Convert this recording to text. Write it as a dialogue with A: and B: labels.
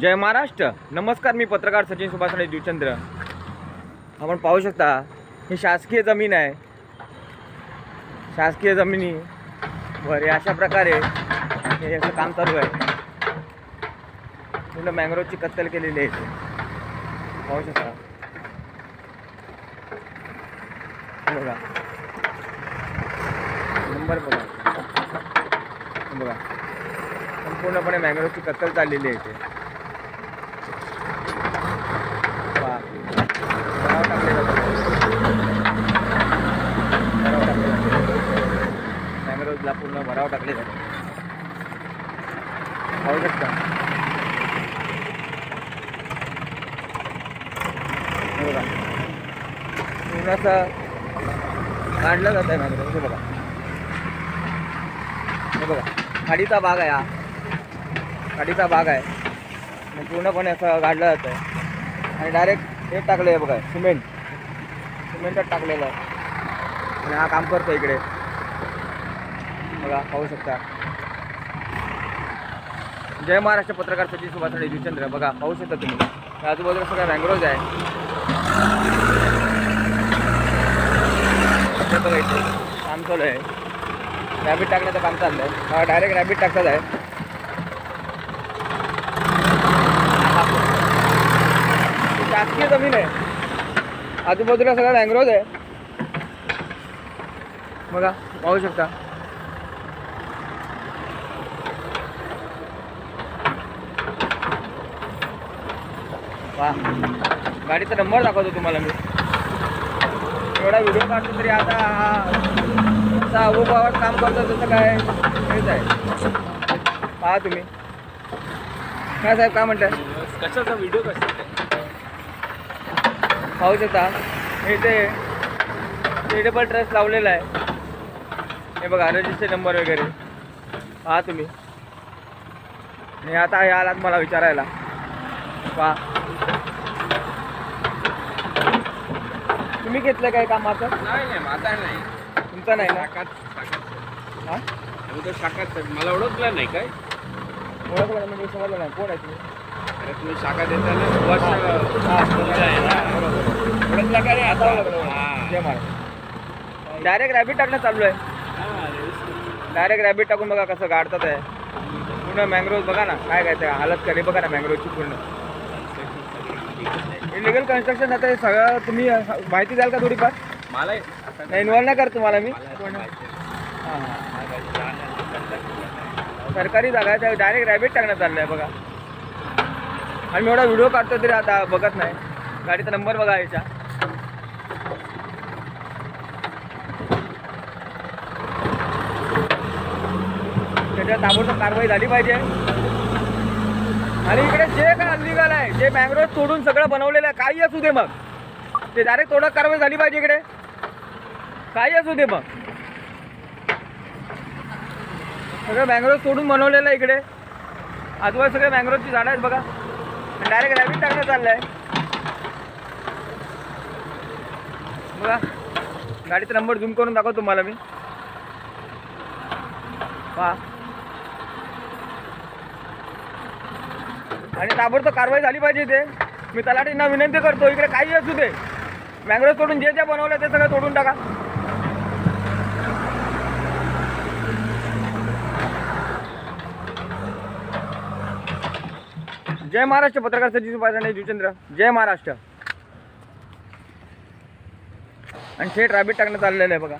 A: जय महाराष्ट्र. नमस्कार मी पत्रकार सचिन सुभाषणे जुचंद्र आपण पाहू शकता ही शासकीय जमीन आहे. शासकीय जमिनी वर हे अशा प्रकारे हे असं काम चालू आहे. पूर्ण मँग्रोवची कत्तल केलेली आहे. पाहू शकता. बघा. नंबर बघा. बघा. संपूर्णपणे मँग्रोवची कत्तल चाललेली आहे इथे. पूर्ण टाकले जाते पाहू शकता. बघा. पूर्ण असं काढलं जात आहे मँग्रोव हे बघा. हे बघा. खाडीचा भाग आहे हा. खाडीचा भाग आहे. पूर्णपणे असं गाडलं जात आहे. आणि डायरेक्ट हे टाकलं आहे बघा. सिमेंट. सिमेंटच टाकलेलं आहे. आणि हा काम करतो इकडे. बघा पाहू शकता. जय महाराष्ट्र पत्रकार सचिन सुभाष जुचंद्र बघा पाहू शकता तुम्ही. आजूबाजूला सगळं रँग्रोज आहे. बघा इथे काम चालू आहे. रॅबिट टाकण्याचं काम चाललं आहे. डायरेक्ट रॅबिट टाकतात आहे. शासकीय जमीन आहे. आजूबाजूला सगळं रँगरोज आहे. बघा पाहू शकता. वा. गाडीचा नंबर दाखवतो तुम्हाला मी. एवढा व्हिडिओ काढतो तरी आता हा काम करतो तसं काय हेच आहे. पहा तुम्ही. काय साहेब काय म्हणताय?
B: कशाचा व्हिडिओ कसा
A: पाहू शकता. इथे चॅरिटेबल ट्रस्ट लावलेला आहे. हे बघा रजिस्टर नंबर वगैरे. पहा तुम्ही. आणि आता हे आलात मला विचारायला. पहा तुम्ही घेतलं काय कामाचं
B: नाही नाही माझा नाही.
A: तुमचं नाही ना?
B: शाखात
A: हा?
B: आम्ही तो शाखात मला ओळखलं नाही काय?
A: ओळखलं म्हणजे समजलं नाही. कोण आहे तुम्ही?
B: अरे तुम्ही शाखा देताना सुभाष
A: हा,
B: तुमचं आहे ना. ओळखला का रे आता
A: हा. जय महाराज डायरेक्ट रॅबिट टाकणं चालू आहे. डायरेक्ट रॅबिट टाकून बघा कसं गाडतात आहे पूर्ण मँग्रोव बघा ना काय काय हालत करे बघा ना मँग्रोवची पूर्ण. इलिगल कन्स्ट्रक्शन आता हे सगळं तुम्ही माहिती द्याल का थोडीफार?
B: मला
A: नाही इन्व्हॉल्व नाही करत तुम्हाला मी. सरकारी जागा आहे त्या डायरेक्ट रॅबिट टाकण्यात चाललं आहे बघा. आणि मी एवढा व्हिडिओ काढतो तरी आता बघत नाही. गाडीचा नंबर बघा याच्या त्याच्यावर ताबडतोब कारवाई झाली पाहिजे. आणि इकडे जे काय अनलिगल आहे जे मॅंग्रोव्ह तोडून सगळं बनवलेलं आहे काही असू दे मग. ते डायरेक्ट तोडक कारवाई झाली पाहिजे इकडे. काही असू दे मग. सगळं मॅंग्रोव्ह तोडून बनवलेलं आहे इकडे. आजूबाजू सगळे मँग्रोवची झाडं आहेत बघा. डायरेक्ट रॅबिट टाकण्यात चाललं आहे बघा. गाडीचा नंबर झूम करून दाखवतो तुम्हाला मी. पहा. आणि ताबडतोब कारवाई झाली पाहिजे ते मी तलाठींना विनंती करतो इकडे काही असू दे. मँग्रोव तोडून जे जे बनवलं ते सगळं तोडून टाका. जय महाराष्ट्र पत्रकार सचिन पाहिजे जुचंद्र जय महाराष्ट्र. आणि थेट रॅबिट टाकण्यात आलेलं आहे बघा.